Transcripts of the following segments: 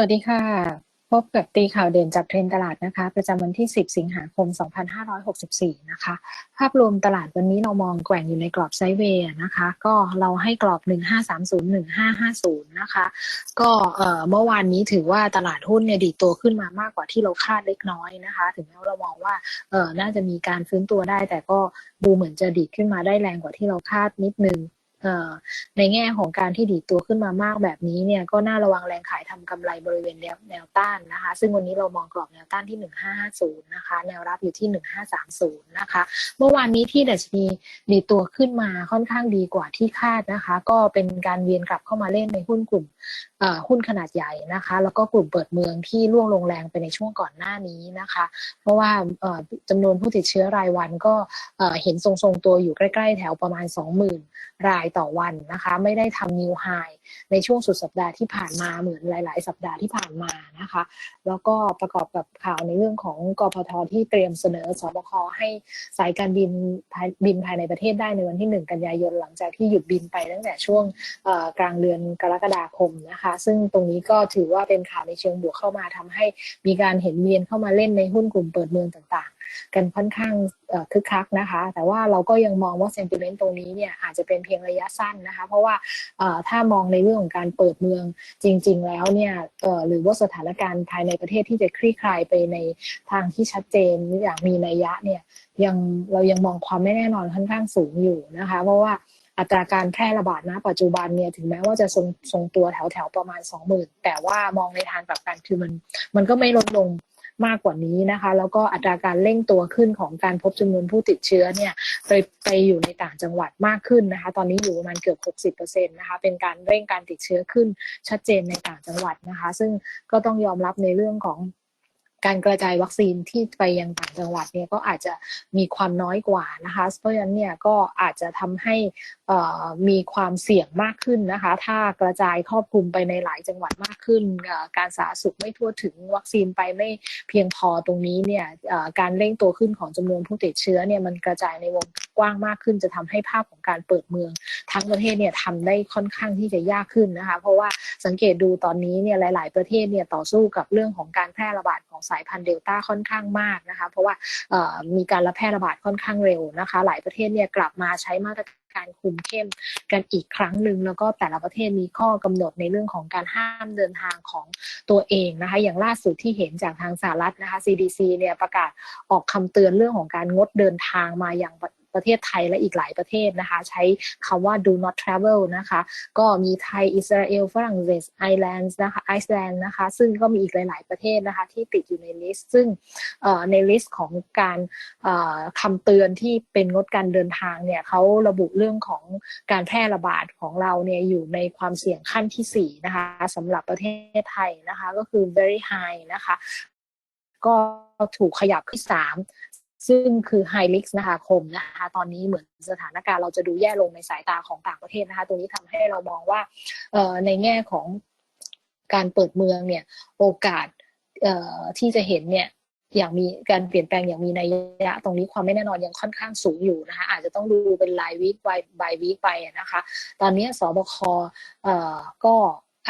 สวัสดีค่ะ พบกับตีข่าวเด่นจากเทรนตลาดนะคะ ประจำวันที่ 10 สิงหาคม 2564 นะคะ ภาพรวมตลาดวันนี้เรามองแกว่งอยู่ในกรอบไซด์เวย์นะคะ ก็เราให้กรอบ 1530 1550 นะคะ ก็เมื่อวานนี้ถือว่าตลาดหุ้นเนี่ยดีตัวขึ้นมามากกว่าที่เราคาดเล็กน้อยนะคะ ถึงแม้เรามองว่าน่าจะมีการฟื้นตัวได้ แต่ก็ดูเหมือนจะดีขึ้นมาได้แรงกว่าที่เราคาดนิดนึง ในแง่ของการที่ดีตัวขึ้นมามากแบบนี้เนี่ยก็น่าระวังแรงขายทำกำไรบริเวณแนวแนวต้านนะคะ ซึ่งวันนี้เรามองกรอบแนวต้านที่ 1550 นะคะ แนวรับอยู่ที่ 1530 นะคะ เมื่อวานนี้ที่ดัชนีดีตัวขึ้นมาค่อนข้างดีกว่าที่คาดนะคะ ก็เป็นการเวียนกลับเข้ามาเล่นในหุ้นกลุ่มหุ้นขนาดใหญ่นะคะ แล้วก็กลุ่มเปิดเมืองที่ร่วงลงแรงไปในช่วงก่อนหน้านี้นะคะ เพราะว่าจำนวนผู้ติดเชื้อรายวันก็เห็นทรงๆตัวอยู่ใกล้ ๆ แถวประมาณ 20,000 รายต่อวันนะคะ ไม่ได้ทำนิวไฮในช่วงสุดสัปดาห์ที่ผ่านมาเหมือนหลาย ๆ สัปดาห์ที่ผ่านมานะคะ แล้วก็ประกอบกับข่าวในเรื่องของกพทที่เตรียมเสนอสบคให้สายการบินบินภายในประเทศได้ในวันที่ 1 กันยายนหลังจากที่หยุดบินไปตั้งแต่ช่วงกลางเดือนกรกฎาคมนะคะ ซึ่งตรงนี้ก็ถือว่าเป็นข่าวในเชิงบวกเข้ามาทำให้มีการเห็นเวียนเข้ามาเล่นในหุ้นกลุ่มเปิดเมืองต่าง กันค่อนข้างคึกคักนะคะ แต่ว่าเราก็ยังมองว่าเซนติเมนต์ตรงนี้เนี่ยอาจจะเป็นเพียงระยะสั้นนะคะ เพราะว่าถ้ามองในเรื่องของการเปิดเมืองจริง ๆ แล้วเนี่ยหรือว่าสถานการณ์ภายในประเทศที่จะคลี่คลายไปในทางที่ชัดเจนอย่างมีนัยยะเนี่ยยังเรายังมองความไม่แน่นอนค่อนข้างสูงอยู่นะคะ เพราะว่าอัตราการแพร่ระบาดณปัจจุบันเนี่ยถึงแม้ว่าจะทรงทรงตัวแถวแถวประมาณ 20,000 แต่ว่ามองในทางกลับกันคือมันมันก็ไม่ลดลง มากกว่านี้นะคะ แล้วก็อัตราการเร่งตัวขึ้นของการพบจำนวนผู้ติดเชื้อเนี่ยไปไปอยู่ในต่างจังหวัดมากขึ้นนะคะ ตอนนี้อยู่ประมาณเกือบ 60%นะคะ เป็นการเร่งการติดเชื้อขึ้นชัดเจนในต่างจังหวัดนะคะ ซึ่งก็ต้องยอมรับในเรื่องของการกระจายวัคซีนที่ไปยังต่างจังหวัดเนี่ยก็อาจจะมีความน้อยกว่านะคะ เพราะฉะนั้นเนี่ยก็อาจจะทำให้ มีความเสี่ยงมากขึ้นนะคะ ถ้ากระจายครอบคลุมไปในหลายจังหวัดมากขึ้น การสาธารณสุขไม่ทั่วถึงวัคซีนไปไม่เพียงพอตรงนี้เนี่ยการเร่งตัวขึ้นของจำนวนผู้ติดเชื้อเนี่ยมันกระจายในวงกว้างมากขึ้น จะทำให้ภาพของการเปิดเมือง ทั้งประเทศเนี่ยทำได้ค่อนข้างที่จะยากขึ้นนะคะ เพราะว่าสังเกตดูตอนนี้เนี่ยหลาย ๆ ประเทศเนี่ยต่อสู้กับเรื่องของการแพร่ระบาดของสายพันธุ์เดลต้าค่อนข้างมากนะคะ เพราะว่ามีการระแพร่ระบาดค่อนข้างเร็วนะคะ หลายประเทศเนี่ยกลับมาใช้มาตรการ การคุมเข้มกันอีกครั้งหนึ่งแล้วก็แต่ละประเทศมีข้อกำหนดในเรื่องของการห้ามเดินทางของตัวเองนะคะ อย่างล่าสุดที่เห็นจากทางสหรัฐนะคะ CDC เนี่ยประกาศออกคำเตือนเรื่องของการงดเดินทางมาอย่าง ประเทศไทยและอีกหลายประเทศนะคะ ใช้คำว่า do not travel นะคะ ก็มีไทย อิสราเอล ฝรั่งเศส ไอร์แลนด์นะคะไอซ์แลนด์นะคะ ซึ่งก็มีอีกหลาย ๆ ประเทศนะคะ ที่ติดอยู่ในลิสต์ ซึ่งในลิสต์ของการคำเตือนที่เป็นงดการเดินทางเนี่ยเขาระบุเรื่องของการแพร่ระบาดของเราเนี่ยอยู่ในความเสี่ยงขั้นที่ 4 นะคะสำหรับประเทศไทยนะคะ ก็คือ very high นะคะก็ถูกขยับขึ้น3 ซึ่งคือ High Risk นะคะคมนะคะ ตอนนี้เหมือนสถานการณ์เราจะดูแย่ลงในสายตาของต่างประเทศนะคะ ตรงนี้ทำให้เรามองว่าในแง่ของการเปิดเมืองเนี่ย โอกาสที่จะเห็นเนี่ยอย่างมีการเปลี่ยนแปลงอย่างมีนัยยะ ตรงนี้ความไม่แน่นอนยังค่อนข้างสูงอยู่นะคะ อาจจะต้องดูเป็นรายวีคไบายวีคไปนะคะ ตอนนี้สบคก็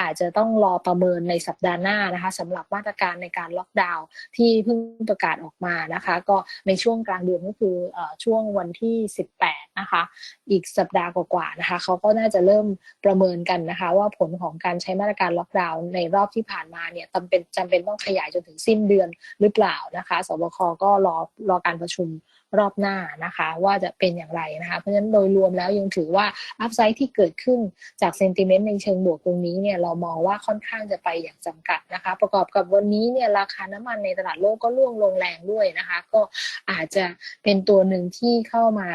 อาจจะต้องรอประเมินในสัปดาห์หน้านะคะสำหรับมาตรการในการล็อกดาวน์ที่เพิ่งประกาศออกมานะคะ ก็ในช่วงกลางเดือนก็คือช่วงวันที่ 18 นะคะ อีกสัปดาห์กว่าๆนะคะเขาก็น่าจะเริ่มประเมินกันนะคะ ว่าผลของการใช้มาตรการล็อกดาวน์ในรอบที่ผ่านมาเนี่ยจำเป็นจำเป็นต้องขยายจนถึงสิ้นเดือนหรือเปล่านะคะสบคก็รอรอการประชุม รอบหน้านะคะ ว่าจะเป็นอย่างไรนะคะ เพราะฉะนั้นโดยรวมแล้วยังถือว่าอัพไซด์ที่เกิดขึ้นจากเซนติเมนต์ในเชิงบวกตรงนี้เนี่ยเรามองว่าค่อนข้างจะไปอย่างจำกัดนะคะ ประกอบกับวันนี้เนี่ยราคาน้ำมันในตลาดโลกก็ร่วงลงแรงด้วยนะคะ ก็อาจจะเป็นตัวหนึ่งที่เข้ามา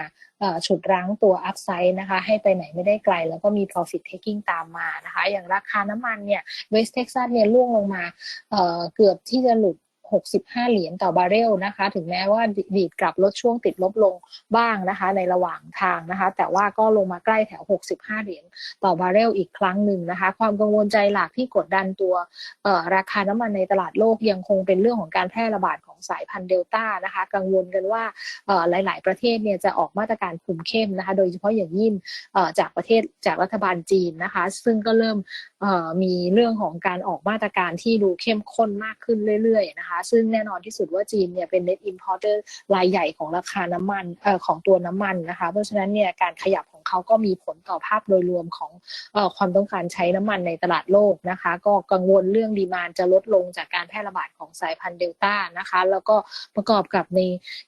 ฉุดรั้งตัวอัพไซด์นะคะ ให้ไปไหนไม่ได้ไกล แล้วก็มี profit taking ตามมานะคะ อย่างราคาน้ำมันเนี่ยเวสเท็กซัสเนี่ยร่วงลงมาเเกือบที่จะหลุด 65 เหรียญต่อบาร์เรลนะคะ ถึงแม้ว่าดีดกลับลดช่วงติดลบลงบ้างนะคะ ในระหว่างทางนะคะ แต่ว่าก็ลงมาใกล้แถว 65 เหรียญต่อบาร์เรลอีกครั้งหนึ่งนะคะ ความกังวลใจหลักที่กดดันตัวราคาน้ำมันในตลาดโลกยังคงเป็นเรื่องของการแพร่ระบาดของสายพันธุ์เดลต้านะคะ กังวลกันว่าหลาย ๆ ประเทศเนี่ยจะออกมาตรการคุมเข้มนะคะ โดยเฉพาะอย่างยิ่งจากประเทศจากรัฐบาลจีนนะคะ ซึ่งก็เริ่มมีเรื่องของการออกมาตรการที่ดูเข้มข้นมากขึ้นเรื่อยๆนะคะซึ่งแน่นอนที่สุดว่าจีนเนี่ยเป็น net importer รายใหญ่ของราคาน้ำมันเอ่อของตัวน้ำมันนะคะ เพราะฉะนั้นเนี่ยการขยับ เขาก็มีผลต่อภาพโดยรวมของอความต้องการใช้น้ำมันในตลาดโลกนะคะ ก็กังวลเรื่องดีมานจะลดลงจากการแพร่ระบาดของสายพันธุ์เดลต้านะคะ แล้วก็ประกอบกับใน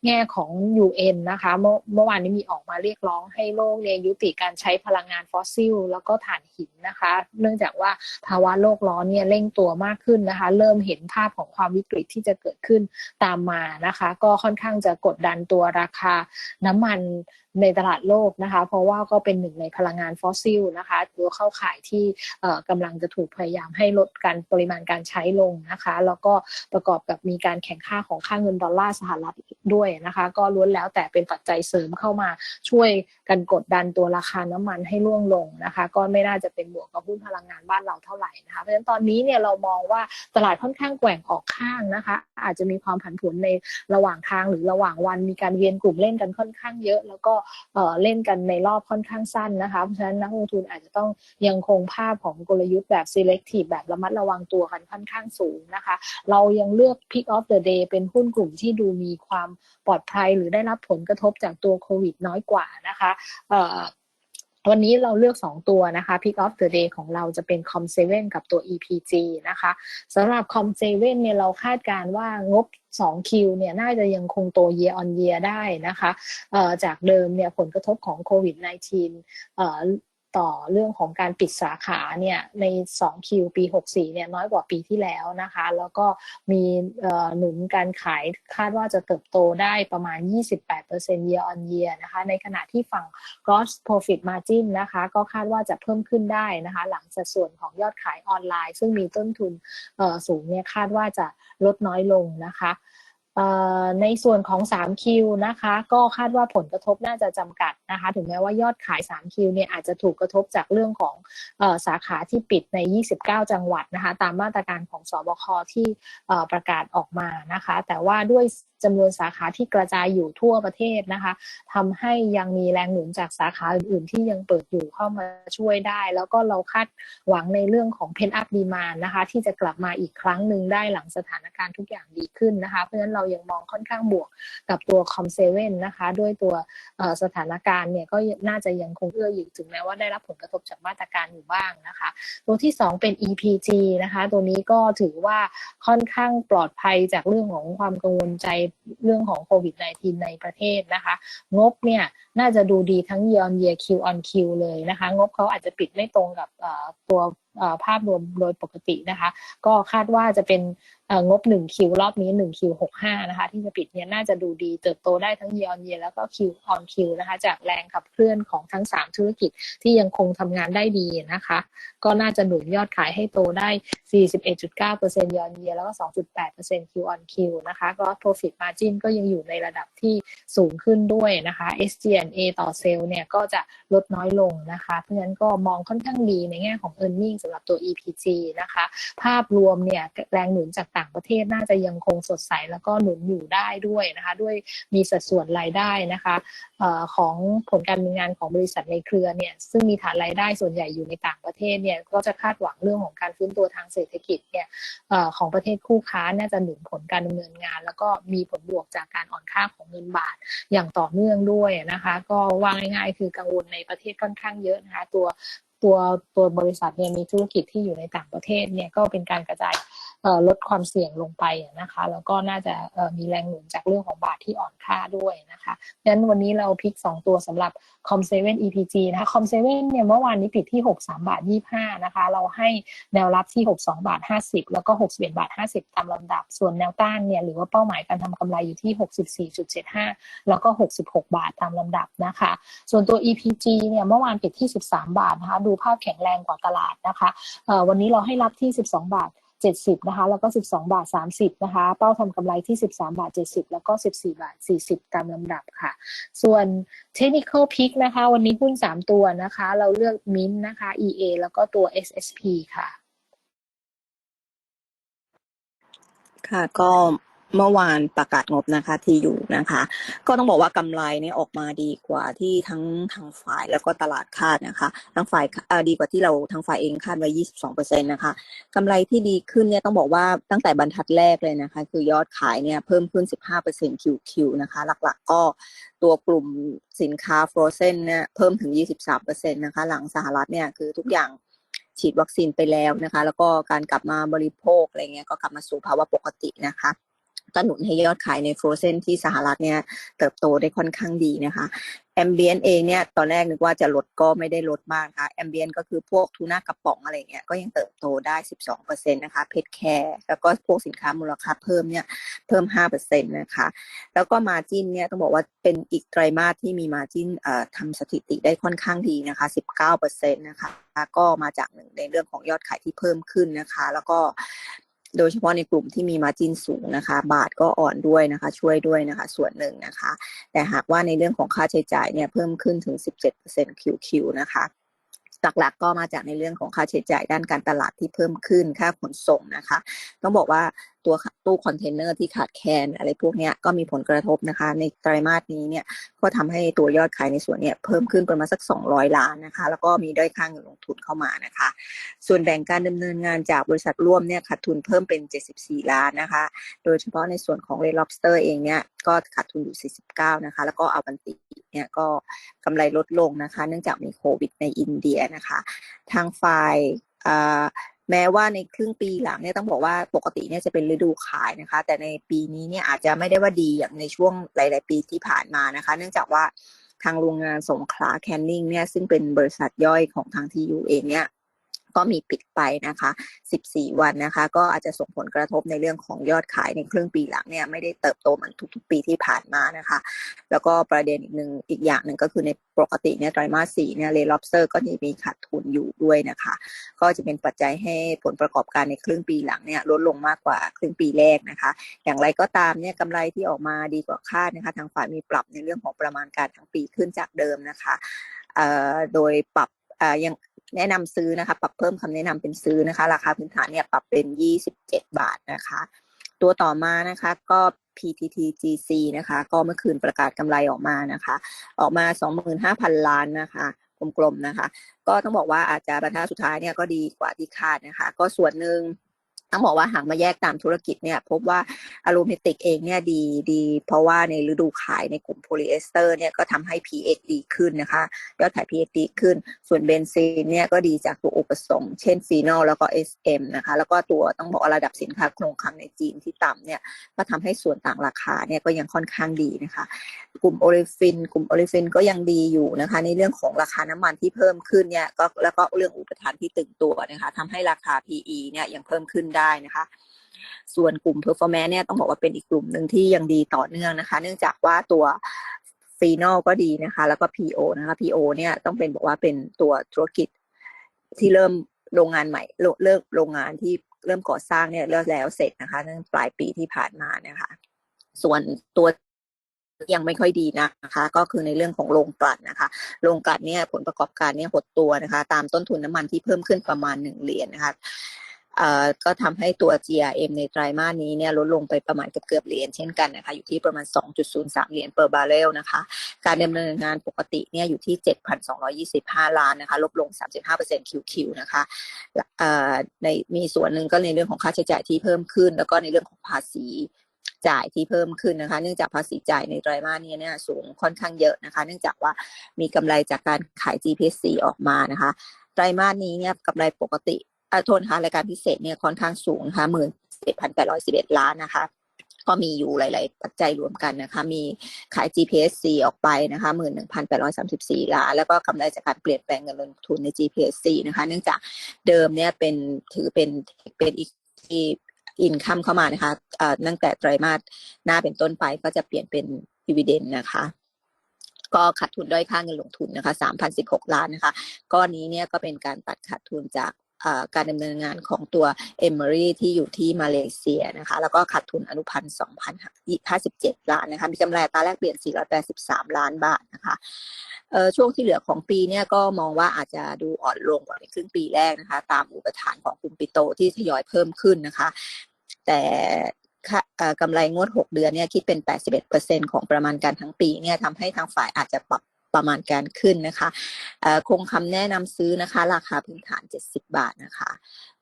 แง่ของ UN นะคะเมื่อเมื่อวานนี้มีออกมาเรียกร้องให้โลกเนี่ยยุติการใช้พลังงานฟอสซิล แล้วก็ถ่านหินนะคะ เนื่องจากว่าภาวะโลกร้อนเนี่ยเร่งตัวมากขึ้นนะคะ เริ่มเห็นภาพของความวิกฤตที่จะเกิดขึ้นตามมานะคะ ก็ค่อนข้างจะกดดันตัวราคาน้ำมัน ในตลาดโลกนะคะ เพราะว่าก็เป็นหนึ่งในพลังงานฟอสซิลนะคะตัวเข้าขายที่กำลังจะถูกพยายามให้ลดการปริมาณการใช้ลงนะคะ แล้วก็ประกอบกับมีการแข่งค่าของค่าเงินดอลลาร์สหรัฐด้วยนะคะ ก็ล้วนแล้วแต่เป็นปัจจัยเสริมเข้ามาช่วยกันกดดันตัวราคาน้ำมันให้ร่วงลงนะคะ ก็ไม่น่าจะเป็นบวกกับหุ้นพลังงานบ้านเราเท่าไหร่นะคะ เพราะฉะนั้นตอนนี้เนี่ยเรามองว่าตลาดค่อนข้างแกว่งออกข้างนะคะ อาจจะมีความผันผวนในระหว่างทางหรือระหว่างวันมีการเวียนกลุ่มเล่นกันค่อนข้างเยอะ แล้วก็เล่นกันในรอบค่อนข้างสั้นนะคะ เพราะฉะนั้นนักลงทุนอาจจะต้องยังคงภาพของกลยุทธ์แบบ selective แบบระมัดระวังตัวกันค่อนข้างสูงนะคะ เรายังเลือก pick of the day เป็นหุ้นกลุ่มที่ดูมีความปลอดภัยหรือได้รับผลกระทบจากตัวโควิดน้อยกว่านะคะ วันนี้เราเลือก 2 ตัวนะคะ Pick of the Day ของเราจะเป็น Com7 กับตัว EPG นะคะสำหรับ Com7 เนี่ยเราคาดการว่างบ 2Q เนี่ยน่าจะยังคงโต year on year ได้นะคะจากเดิมเนี่ยผลกระทบของโควิด -19 ต่อเรื่องของการปิดสาขาเนี่ยใน 2Q ปี 64เนี่ยน้อยกว่าปีที่แล้วนะคะ แล้วก็มีหนุนการขายคาดว่าจะเติบโตได้ประมาณ 28% year on year นะคะในขณะที่ฝั่ง gross profit margin นะคะก็คาดว่าจะเพิ่มขึ้นได้นะคะ หลังสัดส่วนของยอดขายออนไลน์ ซึ่งมีต้นทุนสูงเนี่ยคาดว่าจะลดน้อยลงนะคะ ในส่วนของ3คิวนะคะ ก็คาดว่าผลกระทบน่าจะจำกัดนะคะ ถึงแม้ว่ายอดขาย3คิวเนี่ยอาจจะถูกกระทบจากเรื่องของอสาขาที่ปิดใน 29 จังหวัดนะคะ ตามมาตรการของสบคที่ประกาศออกมานะคะ แต่ว่าด้วย จำนวนสาขาที่กระจายอยู่ทั่วประเทศนะคะทำให้ยังมีแรงหนุนจากสาขาอื่นๆ ที่ยังเปิดอยู่เข้ามาช่วยได้ แล้วก็เราคาดหวังในเรื่องของเพนอัพดีมานนะคะ ที่จะกลับมาอีกครั้งหนึ่งได้หลังสถานการณ์ทุกอย่างดีขึ้นนะคะ เพราะฉะนั้นเรายังมองค่อนข้างบวกกับตัวคอมเซเว่นนะคะด้วยตัวสถานการณ์เนี่ยก็น่าจะยังคงเอื้ออยู่ถึงแม้ว่าได้รับผลกระทบจากมาตรการอยู่บ้างนะคะ ตัวที่ 2 เป็น EPG นะคะ ตัวนี้ก็ถือว่าค่อนข้างปลอดภัยจากเรื่องของความกังวลใจเรื่องของโควิด -19 ในประเทศนะคะ งบเนี่ยน่าจะดูดีทั้ง year on year Q on Q เลยนะคะ งบเขาอาจจะปิดไม่ตรงกับตัว ภาพรวมโดยปกตินะคะ ก็คาดว่าจะเป็นงบ1คิวรอบนี้1คิว65นะคะ ที่จะปิดเนี่ยน่าจะดูดีเติบโตได้ทั้ง year on year แล้วก็ Q on Q นะคะ จากแรงขับเคลื่อนของทั้ง 3 ธุรกิจที่ยังคงทำงานได้ดีนะคะ ก็น่าจะหนุนยอดขายให้โตได้ 41.9% year on year แล้วก็ 2.8% Q on Q นะคะก็ profit margin ก็ยังอยู่ในระดับที่สูงขึ้นด้วยนะคะ SG&A ต่อเซลล์เนี่ยก็จะลดน้อยลงนะคะ เพราะฉะนั้นก็มองค่อนข้างดีในแง่ของ e a r n i n g สำหรับตัว EPG นะคะ ภาพรวมเนี่ยแรงหนุนจากต่างประเทศน่าจะยังคงสดใสแล้วก็หนุนอยู่ได้ด้วยนะคะ ด้วยมีสัดส่วนรายได้นะคะของผลการดำเนินงานของบริษัทในเครือเนี่ยซึ่งมีฐานรายได้ส่วนใหญ่อยู่ในต่างประเทศเนี่ยก็จะคาดหวังเรื่องของการฟื้นตัวทางเศรษฐกิจเนี่ยของประเทศคู่ค้าน่าจะหนุนผลการดำเนินงาน แล้วก็มีผลบวกจากการอ่อนค่าของเงินบาทอย่างต่อเนื่องด้วยนะคะ ก็ว่าง่ายๆ คือกังวลในประเทศค่อนข้างเยอะนะคะตัว ตัวตัวบริษัทเนี่ยมีธุรกิจที่อยู่ในต่างประเทศเนี่ยก็เป็นการกระจาย ลดความเสี่ยงลงไปนะคะ แล้วก็น่าจะมีแรงหนุนจากเรื่องของบาทที่อ่อนค่าด้วยนะคะดังนั้นวันนี้เราพิก 2 ตัวสำหรับ Com7 EPG นะคะ Com7 เนี่ยเมื่อวานนี้ปิดที่ 63 บาท 25 นะคะ เราให้แนวรับที่ 62 บาท 50 แล้วก็ 61 บาท 50 ตามลำดับ ส่วนแนวต้านเนี่ยหรือว่าเป้าหมายการทำกำไรอยู่ที่ 64.75 แล้วก็ 66 บาทตามลำดับนะคะ ส่วนตัว EPG เนี่ยเมื่อวานปิดที่ 13 บาทนะคะ ดูภาพแข็งแรงกว่าตลาดนะคะวันนี้เราให้รับที่ 12 บาท 70นะคะแล้วก็ 12 บาท 30นะคะเป้าทำกำไรที่ 13 บาท 70 แล้วก็ 14 บาท 40 ตามลำดับค่ะ ส่วน Technical Pick นะคะ วันนี้หุ้น 3 ตัวนะคะ เราเลือกมินนะคะ EA แล้วก็ตัว SSP ค่ะ ค่ะก็ เมื่อวานประกาศงบนะคะที่อยู่นะคะ ก็ต้องบอกว่ากำไรเนี่ยออกมาดีกว่าที่ทั้งทางฝ่ายแล้วก็ตลาดคาดนะคะทางฝ่ายดีกว่าที่เราทางฝ่ายเองคาดไว้ 22%นะคะกำไรที่ดีขึ้นเนี่ยต้องบอกว่าตั้งแต่บรรทัดแรกเลยนะคะ คือยอดขายเนี่ยเพิ่มขึ้น 15% QQ นะคะ หลักๆก็ตัวกลุ่มสินค้า frozen เนี่ยเพิ่มถึง 23%นะคะ หลังสหรัฐเนี่ยคือทุกอย่างฉีดวัคซีนไปแล้วนะคะ แล้วก็การกลับมาบริโภคอะไรเงี้ยก็กลับมาสู่ภาวะปกตินะคะ ก็หนุนให้ยอดขายในฟรอเซนที่สหรัฐเนี่ยเติบโตได้ค่อนข้างดีนะคะแอมเบียนเองเนี่ยตอนแรกนึกว่าจะลดก็ไม่ได้ลดมากนะคะแอมเบียนก็คือพวกทูน่ากระป๋องอะไรเงี้ยก็ยังเติบโตได้ 12%นะคะเพชรแคร์แล้วก็พวกสินค้ามูลค่าเพิ่มเนี่ยเพิ่ม 5%นะคะ แล้วก็มาจินเนี่ยต้องบอกว่าเป็นอีกไตรมาสที่มีมาจินเอ่อทำสถิติได้ค่อนข้างดีนะคะ 19%นะคะก็มาจากหนึ่งในเรื่องของยอดขายที่เพิ่มขึ้นนะคะ แล้วก็ โดยเฉพาะในกลุ่มที่มีมาจินสูงนะคะ บาทก็อ่อนด้วยนะคะ ช่วยด้วยนะคะ ส่วนหนึ่งนะคะ แต่หากว่าในเรื่องของค่าใช้จ่ายเนี่ยเพิ่มขึ้นถึง 17% QQ นะคะหลักๆก็มาจากในเรื่องของค่าใช้จ่ายด้านการตลาดที่เพิ่มขึ้นค่าขนส่งนะคะ ต้องบอกว่า ตัวตู้คอนเทนเนอร์ที่ขาดแคลนอะไรพวกนี้ก็มีผลกระทบนะคะ ในไตรมาสนี้เนี่ยก็ทำให้ตัวยอดขายในส่วนเนี้ยเพิ่มขึ้นประมาณสัก 200 ล้านนะคะ แล้วก็มีด้อยค่าเงินลงทุนเข้ามานะคะ ส่วนแบ่งการดำเนินงานจากบริษัทร่วมเนี่ยขาดทุนเพิ่มเป็น 74 ล้านนะคะ โดยเฉพาะในส่วนของ Red Lobster เองเนี่ยก็ขาดทุนอยู่ 49 นะคะ แล้วก็อาวันติเนี่ยก็กำไรลดลงนะคะ เนื่องจากมีโควิดในอินเดียนะคะ ทางฝ่าย แม้ว่าในครึ่งปีหลังเนี่ยต้องบอกว่าปกติเนี่ยจะเป็นฤดูขายนะคะ แต่ในปีนี้เนี่ยอาจจะไม่ได้ว่าดีอย่างในช่วงหลาย ๆ ปีที่ผ่านมานะคะ เนื่องจากว่าทางโรงงานสงขลาแคนนิงเนี่ยซึ่งเป็นบริษัทย่อยของทางทียูเองเนี่ย ก็มีปิดไปนะคะ 14 วันนะคะ ก็อาจจะส่งผลกระทบในเรื่องของยอดขายในครึ่งปีหลังเนี่ยไม่ได้เติบโตเหมือนทุกๆ ปีที่ผ่านมานะคะ แล้วก็ประเด็นอีกหนึ่งอีกอย่างหนึ่งก็คือในปกติเนี่ยไตรมาสสี่เนี่ยเลล็อบสเตอร์ก็จะมีขาดทุนอยู่ด้วยนะคะ ก็จะเป็นปัจจัยให้ผลประกอบการในครึ่งปีหลังเนี่ยลดลงมากกว่าครึ่งปีแรกนะคะ อย่างไรก็ตามเนี่ยกำไรที่ออกมาดีกว่าคาดนะคะ ทางฝ่ายมีปรับในเรื่องของประมาณการทั้งปีขึ้นจากเดิมนะคะโดยปรับยัง แนะนำซื้อนะคะ ปรับเพิ่มคำแนะนำเป็นซื้อนะคะ ราคาพื้นฐานเนี่ยปรับเป็น27บาทนะคะ ตัวต่อมานะคะก็ PTTGC นะคะ ก็เมื่อคืนประกาศกำไรออกมานะคะ ออกมา 25,000 ล้านนะคะกลมๆนะคะ ก็ต้องบอกว่าอาจจะบรรทัดสุดท้ายเนี่ยก็ดีกว่าที่คาดนะคะ ก็ส่วนหนึ่ง ต้องบอกว่าหากมาแยกตามธุรกิจเนี่ยพบว่าอะลูมิติกเองเนี่ยดีดีเพราะว่าในฤดูขายในกลุ่มโพลีเอสเตอร์เนี่ยก็ทำให้ PX ดีขึ้นนะคะยอดขาย PX ดีขึ้น ส่วนเบนซีนเนี่ยก็ดีจากตัวอุปสงค์เช่นฟีนอลแล้วก็ SM นะคะแล้วก็ตัวต้องบอกว่าระดับสินค้าโครงคลังในจีนที่ต่ำเนี่ยก็ทำให้ส่วนต่างราคาเนี่ยก็ยังค่อนข้างดีนะคะ กลุ่มโอลิฟิน กลุ่มโอลิฟินก็ยังดีอยู่นะคะ ในเรื่องของราคาน้ำมันที่เพิ่มขึ้นเนี่ยก็แล้วก็เรื่องอุปทานที่ตึงตัวนะคะทำให้ราคา PE เนี่ยยังเพิ่มขึ้นได้นะคะ ส่วนกลุ่ม performance เนี่ยต้องบอกว่าเป็นอีกกลุ่มหนึ่งที่ยังดีต่อเนื่องนะคะ เนื่องจากว่าตัวฟีนอลก็ดีนะคะ แล้วก็ PO นะคะ PO เนี่ยต้องเป็นบอกว่าเป็นตัวธุรกิจที่เริ่มโรงงานใหม่เริ่มโรงงานที่เริ่มก่อสร้างเนี่ยเริ่มแล้วเสร็จนะคะตั้งปลายปีที่ผ่านมานะคะ ส่วนตัวยังไม่ค่อยดีนะคะ ก็คือในเรื่องของโรงกลั่นนะคะโรงกลั่นเนี่ยผลประกอบการเนี่ยหดตัวนะคะ ตามต้นทุนน้ำมันที่เพิ่มขึ้นประมาณหนึ่งเหรียญนะคะ ก็ทำให้ตัว GRM ในไตรมาสนี้เนี่ยลดลงไปประมาณเกือบเหรียญเช่นกันนะคะอยู่ที่ประมาณ 2.03 เหรียญเปอร์บาร์เรลนะคะการดำเนินงานปกติเนี่ยอยู่ที่ 7,225 ล้านนะคะลบลง 35% QQ นะคะในมีส่วนหนึ่งก็ในเรื่องของค่าใช้จ่ายที่เพิ่มขึ้น แล้วก็ในเรื่องของภาษีจ่ายที่เพิ่มขึ้นนะคะ เนื่องจากภาษีจ่ายในไตรมาสนี้เนี่ยสูงค่อนข้างเยอะนะคะ เนื่องจากว่ามีกำไรจากการขาย GPC ออกมานะคะ ไตรมาสนี้เนี่ยกำไรปกติ โทษนะคะรายการพิเศษเนี่ยค่อนข้างสูงนะคะหมื่นเจ็ดพันแปดร้อยสิบเอ็ดล้านนะคะ ก็มีอยู่หลาย ๆ ปัจจัยรวมกันนะคะ มีขาย GPSC ออกไปนะคะหมื่นหนึ่งพันแปดร้อยสามสิบสี่ล้าน แล้วก็กำไรจากการเปลี่ยนแปลงเงินลงทุนใน GPSC นะคะ เนื่องจากเดิมเนี่ยเป็นถือเป็นเป็นอีกที่อินคัมเข้ามานะคะเอ่อตั้งแต่ไตรมาสหน้าเป็นต้นไปก็จะเปลี่ยนเป็นดีเวเดนนะคะก็ขาดทุนด้อยค่าเงินลงทุนนะคะ3,016 ล้านนะคะ ก้อนนี้เนี่ยก็เป็นการตัดขาดทุนจาก การดำเนินงานของตัวเอม r รีที่อยู่ที่มาเลเซียนะคะ แล้วก็ขาดทุนอนุพันธ์2,057 ล้านนะคะ มีกำไรตาแลกเปลี่ยน 483 ล้านบาทนะคะช่วงที่เหลือของปีเนี่ยก็มองว่าอาจจะดูอ่อนลงกว่าในครึ่งปีแรกนะคะ ตามอุปทานของกลุ่มปิโตที่ทยอยเพิ่มขึ้นนะคะ แต่กำไรงวด 6 เดือนเนี่ยคิดเป็น 81%ของประมาณการทั้งปีเนี่ยทำให้ทางฝ่ายอาจจะปรับ ประมาณการขึ้นนะคะคงคำแนะนำซื้อนะคะ ราคาพื้นฐาน 70 บาทนะคะ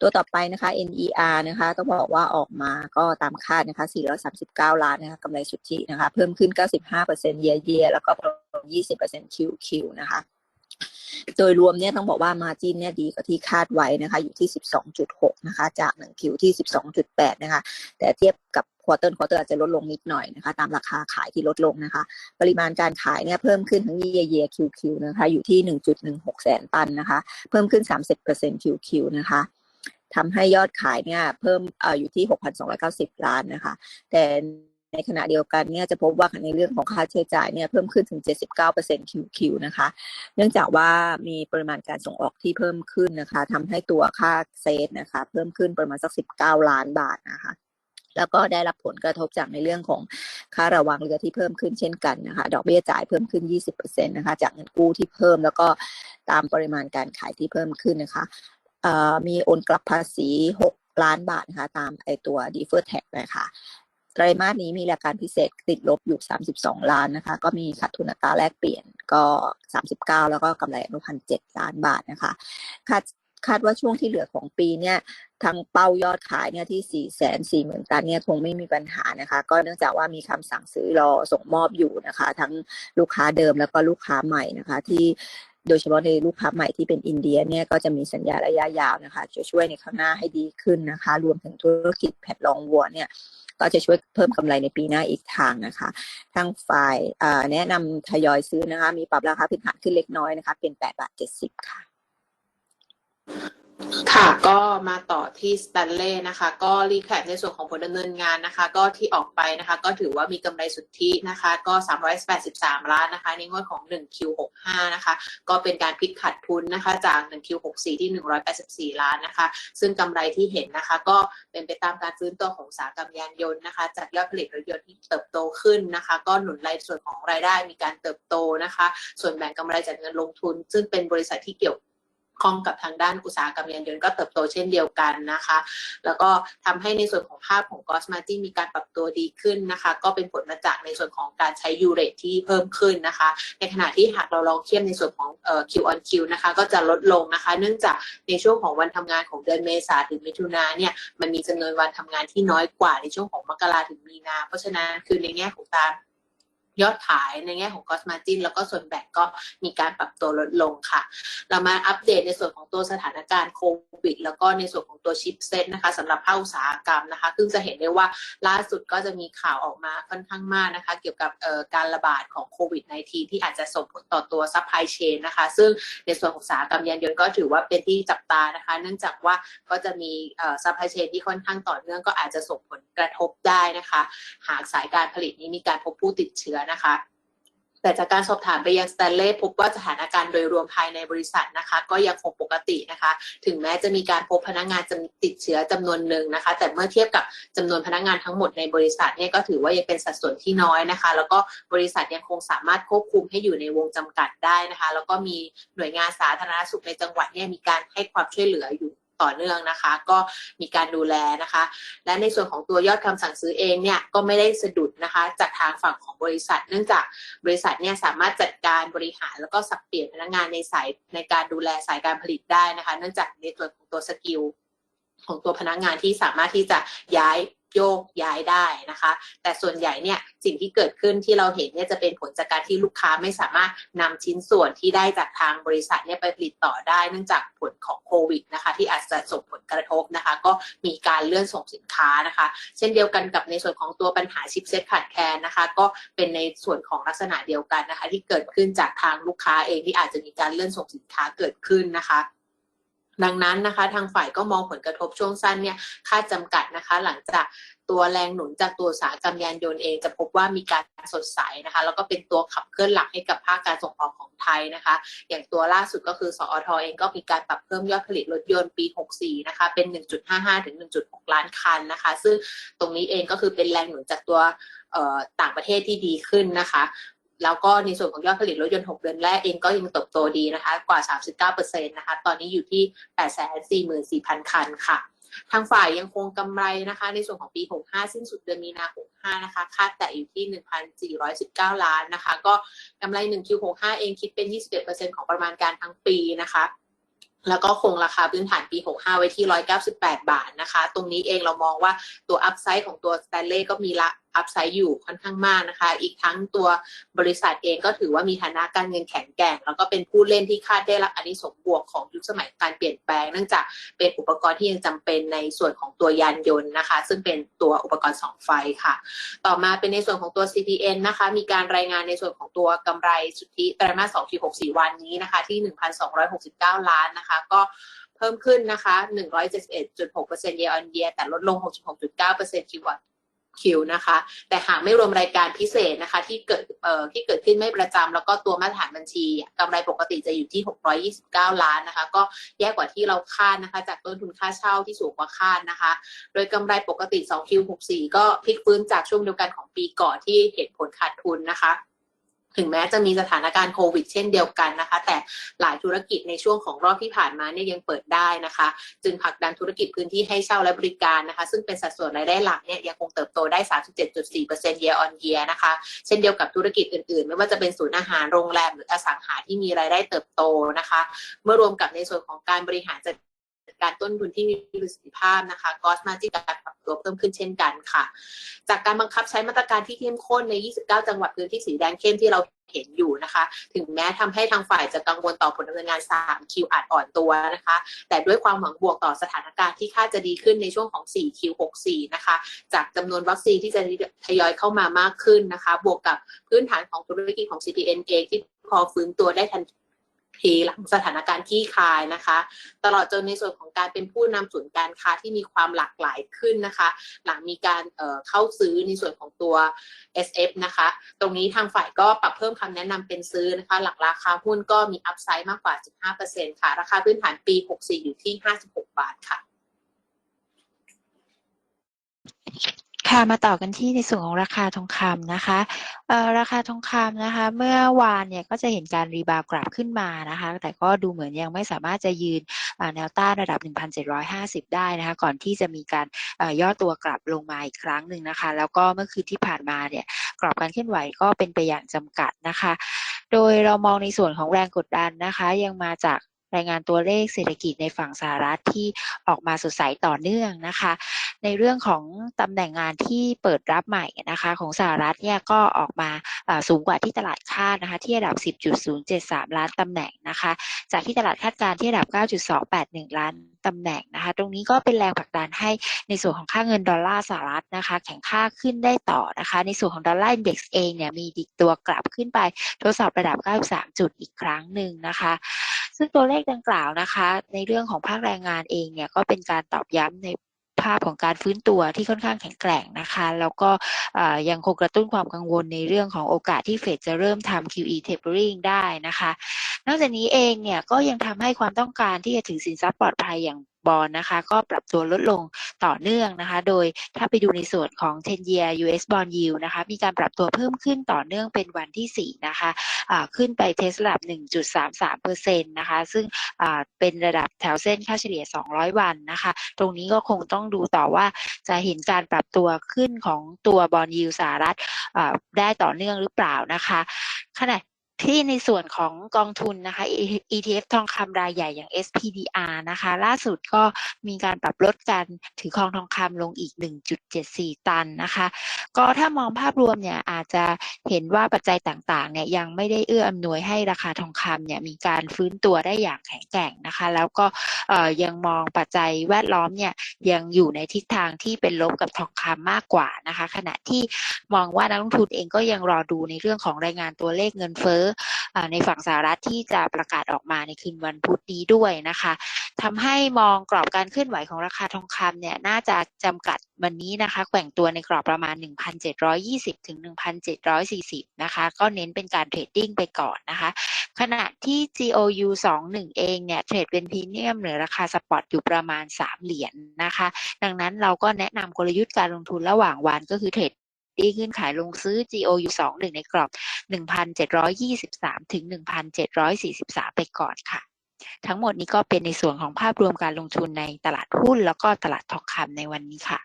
ตัวต่อไปนะคะ NER นะคะต้องบอกว่าออกมาก็ตามคาดนะคะ 439 ล้านนะคะกำไรสุทธินะคะ เพิ่มขึ้น 95%เยียเยียแล้วก็ประมาณ20% QQ นะคะ โดยรวมเนี่ยต้องบอกว่ามาจินเนี่ยดีกว่าที่คาดไว้นะคะ อยู่ที่ 12.6 นะคะ จาก 1 คิวที่ 12.8 นะคะ แต่เทียบกับควอเตอร์ควอเตอร์อาจจะลดลงนิดหน่อยนะคะ ตามราคาขายที่ลดลงนะคะ ปริมาณการขายเนี่ยเพิ่มขึ้นทั้งเยียเยีย QQ นะคะ อยู่ที่ 1.16 แสนตันนะคะ เพิ่มขึ้น 30% QQ นะคะทำให้ยอดขายเนี่ยเพิ่มออยู่ที่ 6,290 ล้านนะคะ แต่ ในขณะเดียวกันเนี่ยจะพบว่าในเรื่องของค่าใช้จ่ายเนี่ยเพิ่มขึ้นถึง 79% QQ นะคะ เนื่องจากว่ามีปริมาณการส่งออกที่เพิ่มขึ้นนะคะทำให้ตัวค่าเซตนะคะ เพิ่มขึ้นประมาณสัก 19 ล้านบาทนะคะแล้วก็ได้รับผลกระทบจากในเรื่องของค่าระวังเรือที่เพิ่มขึ้นเช่นกันนะคะ ดอกเบี้ยจ่ายเพิ่มขึ้น 20%นะคะ จากเงินกู้ที่เพิ่มแล้วก็ตามปริมาณการขายที่เพิ่มขึ้นนะคะมีโอนกลับภาษี 6 ล้านบาทนะคะ ตามไอตัว defer tax นะคะ ไตรมาสนี้มีรายการพิเศษติดลบอยู่ 32 ล้านนะคะ ก็มีขาดทุนอัตราแลกเปลี่ยนก็ 39 แล้วก็กำไรอนุพันธ์7ล้านบาทนะคะคาดคาดว่าช่วงที่เหลือของปีเนี่ยทางเป้ายอดขายเนี่ยที่ 4 4 0 0 0 0 ตันเนี่ยคงไม่มีปัญหานะคะ ก็เนื่องจากว่ามีคำสั่งซื้อรอส่งมอบอยู่นะคะ ทั้งลูกค้าเดิมแล้วก็ลูกค้าใหม่นะคะ ที่โดยเฉพาะในลูกค้าใหม่ที่เป็นอินเดียเนี่ยก็จะมีสัญญาระยะยาวนะคะจะช่วยในข้างหน้าให้ดีขึ้นนะคะ รวมถึงธุรกิจแพดลองวัวเนี่ย ก็จะช่วยเพิ่มกำไรในปีหน้าอีกทางนะคะ ทางฝ่ายแนะนำทยอยซื้อนะคะ มีปรับราคาพื้นฐานขึ้นเล็กน้อยนะคะ เป็น8บาท70 ค่ะ ค่ะก็มาต่อที่สแตนเล่นะคะ ก็รีแคปในส่วนของผลดำเนินงานนะคะ ก็ที่ออกไปนะคะ ก็ถือว่ามีกำไรสุทธินะคะ ก็ 383 ล้านนะคะ ในงวดของ 1Q65 นะคะ ก็เป็นการพลิกขาดทุนนะคะ จาก 1Q64 ที่ 184 ล้านนะคะ ซึ่งกำไรที่เห็นนะคะ ก็เป็นไปตามการฟื้นตัวของอุตสาหกรรมยานยนต์นะคะ จากยอดผลิตรถยนต์ที่เติบโตขึ้นนะคะ ก็หนุนรายส่วนของรายได้มีการเติบโตนะคะ ส่วนแบ่งกำไรจากเงินลงทุน ซึ่งเป็นบริษัทที่เกี่ยว ข้องกับทางด้านอุตสาหกรรมยานยนต์ก็เติบโตเช่นเดียวกันนะคะ แล้วก็ทำให้ในส่วนของภาพของ gross margin มีการปรับตัวดีขึ้นนะคะ ก็เป็นผลมาจากในส่วนของการใช้ยูเรทที่เพิ่มขึ้นนะคะ ในขณะที่หากเราลองเทียบในส่วนของเอ่อ Q on Q นะคะ ก็จะลดลงนะคะ เนื่องจากในช่วงของวันทำงานของเดือนเมษาถึงมิถุนาเนี่ยมันมีจำนวนวันทำงานที่น้อยกว่าในช่วงของมกราถึงมีนา เพราะฉะนั้นคือในแง่ของการ ยอดขายในแง่ของ gross margin แล้วก็ส่วนแบ่งก็มีการปรับตัวลดลงค่ะ เรามาอัปเดตในส่วนของตัวสถานการณ์โควิด แล้วก็ในส่วนของตัวชิปเซ็ตนะคะสำหรับภาคอุตสาหกรรมนะคะซึ่งจะเห็นได้ว่าล่าสุดก็จะมีข่าวออกมาค่อนข้างมากนะคะ เกี่ยวกับการระบาดของโควิด -19 ที่อาจจะส่งผลต่อตัวซัพพลายเชนนะคะ ซึ่งในส่วนของอุตสาหกรรมยานยนต์ก็ถือว่าเป็นที่จับตานะคะ เนื่องจากว่าก็จะมีซัพพลายเชนที่ค่อนข้างต่อเนื่องก็อาจจะส่งผลกระทบได้นะคะ หากสายการผลิตนี้มีการพบผู้ติดเชื้อนะคะ แต่จากการสอบถามไปยังสแตนเล่พบว่าสถานการณ์โดยรวมภายในบริษัทนะคะ ก็ยังคงปกตินะคะ ถึงแม้จะมีการพบพนักงานติดเชื้อจำนวนหนึ่งนะคะ แต่เมื่อเทียบกับจำนวนพนักงานทั้งหมดในบริษัทเนี่ยก็ถือว่ายังเป็นสัดส่วนที่น้อยนะคะ แล้วก็บริษัทยังคงสามารถควบคุมให้อยู่ในวงจำกัดได้นะคะ แล้วก็มีหน่วยงานสาธารณสุขในจังหวัดเนี่ยมีการให้ความช่วยเหลืออยู่ ต่อเนื่องนะคะ ก็มีการดูแลนะคะ และในส่วนของตัวยอดคำสั่งซื้อเองเนี่ยก็ไม่ได้สะดุดนะคะ จากทางฝั่งของบริษัท เนื่องจากบริษัทเนี่ยสามารถจัดการบริหารแล้วก็สับเปลี่ยนพนักงานในสายในการดูแลสายการผลิตได้นะคะ เนื่องจากในส่วนของตัวสกิลของตัวพนักงานที่สามารถที่จะย้าย โยกย้ายได้นะคะ แต่ส่วนใหญ่เนี่ยสิ่งที่เกิดขึ้นที่เราเห็นเนี่ยจะเป็นผลจากการที่ลูกค้าไม่สามารถนำชิ้นส่วนที่ได้จากทางบริษัทเนี่ยไปผลิตต่อได้ เนื่องจากผลของโควิดนะคะ ที่อาจจะส่งผลกระทบนะคะ ก็มีการเลื่อนส่งสินค้านะคะ เช่นเดียวกันกับในส่วนของตัวปัญหาชิปเซ็ตขาดแคลนนะคะ ก็เป็นในส่วนของลักษณะเดียวกันนะคะ ที่เกิดขึ้นจากทางลูกค้าเองที่อาจจะมีการเลื่อนส่งสินค้าเกิดขึ้นนะคะ ดังนั้นนะคะทางฝ่ายก็มองผลกระทบช่วงสั้นเนี่ยค่าจำกัดนะคะ หลังจากตัวแรงหนุนจากตัวสาหกรรมยานยนต์เองจะพบว่ามีการสดใสนะคะ แล้วก็เป็นตัวขับเคลื่อนหลักให้กับภาคการส่งออกของไทยนะคะ อย่างตัวล่าสุดก็คือสอทเองก็มีการปรับเพิ่มยอดผลิตรถยนต์ปี 64 นะคะ เป็น 1.55 ถึง 1.6 ล้านคันนะคะ ซึ่งตรงนี้เองก็คือเป็นแรงหนุนจากตัวต่างประเทศที่ดีขึ้นนะคะ แล้วก็ในส่วนของยอดผลิตรถยนต์ 6 เดือนแรกเองก็ยังเติบโตดีนะคะ กว่า 39%นะคะ ตอนนี้อยู่ที่ 844,000 คันค่ะ ทางฝ่ายยังคงกำไรนะคะ ในส่วนของปี 65 สิ้นสุดเดือนมีนา65นะคะ คาดแต่อยู่ที่ 1,419 ล้านนะคะ ก็กำไร 1Q65 เองคิดเป็น 21%ของประมาณการทั้งปีนะคะแล้วก็คงราคาพื้นฐานปี 65 ไว้ที่ 198 บาทนะคะ ตรงนี้เองเรามองว่าตัวอัพไซด์ของตัว s t a n l e y ก็มีละ อัพไซด์อยู่ค่อนข้างมากนะคะ อีกทั้งตัวบริษัทเองก็ถือว่ามีฐานะการเงินแข็งแกร่ง แล้วก็เป็นผู้เล่นที่คาดได้รับอานิสงส์บวกของยุคสมัยการเปลี่ยนแปลง เนื่องจากเป็นอุปกรณ์ที่ยังจำเป็นในส่วนของตัวยานยนต์นะคะ ซึ่งเป็นตัวอุปกรณ์สองไฟค่ะ ต่อมาเป็นในส่วนของตัว CPN นะคะ มีการรายงานในส่วนของตัวกำไรสุทธิไตรมาส2ที่64วันนี้นะคะ ที่1,269ล้านนะคะ ก็เพิ่มขึ้นนะคะ 171.6% year on year แต่ลดลง 66.9% Q คิวนะคะ แต่หากไม่รวมรายการพิเศษนะคะ ที่เกิดเอ่อที่เกิดขึ้นไม่ประจำ แล้วก็ตัวมาตรฐานบัญชีกำไรปกติจะอยู่ที่ 629 ล้านนะคะ ก็แย่กว่าที่เราคาดนะคะ จากต้นทุนค่าเช่าที่สูงกว่าคาดนะคะ โดยกำไรปกติ 2Q64 ก็พลิกฟื้นจากช่วงเดียวกันของปีก่อนที่เห็นผลขาดทุนนะคะ ถึงแม้จะมีสถานการณ์โควิดเช่นเดียวกันนะคะ แต่หลายธุรกิจในช่วงของรอบที่ผ่านมาเนี่ยยังเปิดได้นะคะ จึงผลักดันธุรกิจพื้นที่ให้เช่าและบริการนะคะ ซึ่งเป็นสัดส่วนรายได้หลักเนี่ยยังคงเติบโตได้ 37.4% year on year นะคะ เช่นเดียวกับธุรกิจอื่นๆ ไม่ว่าจะเป็นศูนย์อาหารโรงแรมหรืออสังหาที่มีรายได้เติบโตนะคะ เมื่อรวมกับในส่วนของการบริหารจัด การต้นทุนที่มีประสิทธิภาพนะคะกอสมาจิการปรับตัวเพิ่มขึ้นเช่นกันค่ะ จากการบังคับใช้มาตรการที่เข้มข้นใน 29 จังหวัดพื้นที่สีแดงเข้มที่เราเห็นอยู่นะคะ ถึงแม้ทำให้ทางฝ่ายจะกังวลต่อผลดำเนินงาน 3 คิวอาจอ่อนตัวนะคะ แต่ด้วยความหวังบวกต่อสถานการณ์ที่คาดจะดีขึ้นในช่วงของ 4 คิว 64 นะคะ จากจำนวนวัคซีนที่จะทยอยเข้ามามากขึ้นนะคะ บวกกับพื้นฐานของธุรกิจของ CPN เองที่พอฟื้นตัวได้ทัน ทีหลังสถานการณ์ที่คลายนะคะ ตลอดจนในส่วนของการเป็นผู้นำศูนย์การค้าที่มีความหลากหลายขึ้นนะคะ หลังมีการเเข้าซื้อในส่วนของตัว SF นะคะ ตรงนี้ทางฝ่ายก็ปรับเพิ่มคำแนะนำเป็นซื้อนะคะ หลักราคาหุ้นก็มีอัพไซด์มากกว่า 15%ค่ะ ราคาพื้นฐานปี 64 อยู่ที่ 56 บาทค่ะ ค่ะมาต่อกันที่ในส่วนของราคาทองคำนะคะเอ่อราคาทองคำนะคะ เมื่อวานเนี่ยก็จะเห็นการรีบาวกลับขึ้นมานะคะ แต่ก็ดูเหมือนยังไม่สามารถจะยืนแนวต้านระดับ 1,750 ได้นะคะ ก่อนที่จะมีการย่อตัวกลับลงมาอีกครั้งหนึ่งนะคะ แล้วก็เมื่อคืนที่ผ่านมาเนี่ยกรอบการเคลื่อนไหวก็เป็นไปอย่างจำกัดนะคะ โดยเรามองในส่วนของแรงกดดันนะคะ ยังมาจากรายงานตัวเลขเศรษฐกิจในฝั่งสหรัฐที่ออกมาสดใสต่อเนื่องนะคะ ในเรื่องของตำแหน่งงานที่เปิดรับใหม่นะคะของสหรัฐเนี่ยก็ออกมาสูงกว่าที่ตลาดคาดนะคะที่ระดับ 10.073 ล้านตำแหน่งนะคะจากที่ตลาดคาดการณ์ที่ระดับ 9.281 ล้านตำแหน่งนะคะตรงนี้ก็เป็นแรงผลักดันให้ในส่วนของค่าเงินดอลลาร์สหรัฐนะคะแข็งค่าขึ้นได้ต่อนะคะในส่วนของดอลลาร์อินเด็กซ์เองเนี่ยมีดิกตัวกลับขึ้นไปทดสอบระดับ 93 จุดอีกครั้งหนึ่งนะคะซึ่งตัวเลขดังกล่าวนะคะ ในเรื่องของภาคแรงงานเองเนี่ยก็เป็นการตอบย้ำใน ภาพของการฟื้นตัวที่ค่อนข้างแข็งแกร่งนะคะ แล้วก็ยังคงกระตุ้นความกังวลในเรื่องของโอกาสที่เฟดจะเริ่มทำ QE tapering ได้นะคะ นอกจากนี้เองเนี่ยก็ยังทำให้ความต้องการที่จะถือสินทรัพย์ปลอดภัยอย่าง บอลนะคะก็ปรับตัวลดลงต่อเนื่องนะคะ โดยถ้าไปดูในส่วนของ 10 year US bond yield นะคะ มีการปรับตัวเพิ่มขึ้นต่อเนื่องเป็นวันที่ 4 นะคะอ่าขึ้นไปเทสระดับ 1.33%นะคะ ซึ่งเป็นระดับแถวเส้นค่าเฉลี่ย 200 วันนะคะ ตรงนี้ก็คงต้องดูต่อว่าจะเห็นการปรับตัวขึ้นของตัวบอลยิวสหรัฐได้ต่อเนื่องหรือเปล่านะคะขณะ ที่ในส่วนของกองทุนนะคะ ETF ทองคำรายใหญ่อย่าง SPDR นะคะ ล่าสุดก็มีการปรับลดการถือครองทองคำลงอีก 1.74 ตันนะคะ ก็ถ้ามองภาพรวมเนี่ยอาจจะเห็นว่าปัจจัยต่างๆเนี่ยยังไม่ได้เอื้ออำนวยให้ราคาทองคำเนี่ยมีการฟื้นตัวได้อย่างแข็งแกร่งนะคะ แล้วก็เอ่อยังมองปัจจัยแวดล้อมเนี่ยยังอยู่ในทิศทางที่เป็นลบกับทองคำมากกว่านะคะ ขณะที่มองว่านักลงทุนเองก็ยังรอดูในเรื่องของรายงานตัวเลขเงินเฟ้อในฝั่งสหรัฐที่จะประกาศออกมาในคืนวันพุธนี้ด้วยนะคะทำให้มองกรอบการเคลื่อนไหวของราคาทองคำเนี่ยน่าจะจำกัดวันนี้นะคะแกว่งตัวในกรอบประมาณ 1,720 ถึง 1,740 นะคะ ก็เน้นเป็นการเทรดดิ้งไปก่อนนะคะ ขณะที่ GOU 21 เองเนี่ยเทรดเป็นพรีเมียมเหนือราคาสปอตอยู่ประมาณ 3 เหรียญนนะคะ ดังนั้นเราก็แนะนำกลยุทธ์การลงทุนระหว่างวันก็คือเทรด ดีขึ้นขายลงซื้อ GOU 21ในกรอบ 1,723 ถึง 1,743 ไปก่อนค่ะ ทั้งหมดนี้ก็เป็นในส่วนของภาพรวมการลงทุนในตลาดหุ้นแล้วก็ตลาดทองคำในวันนี้ค่ะ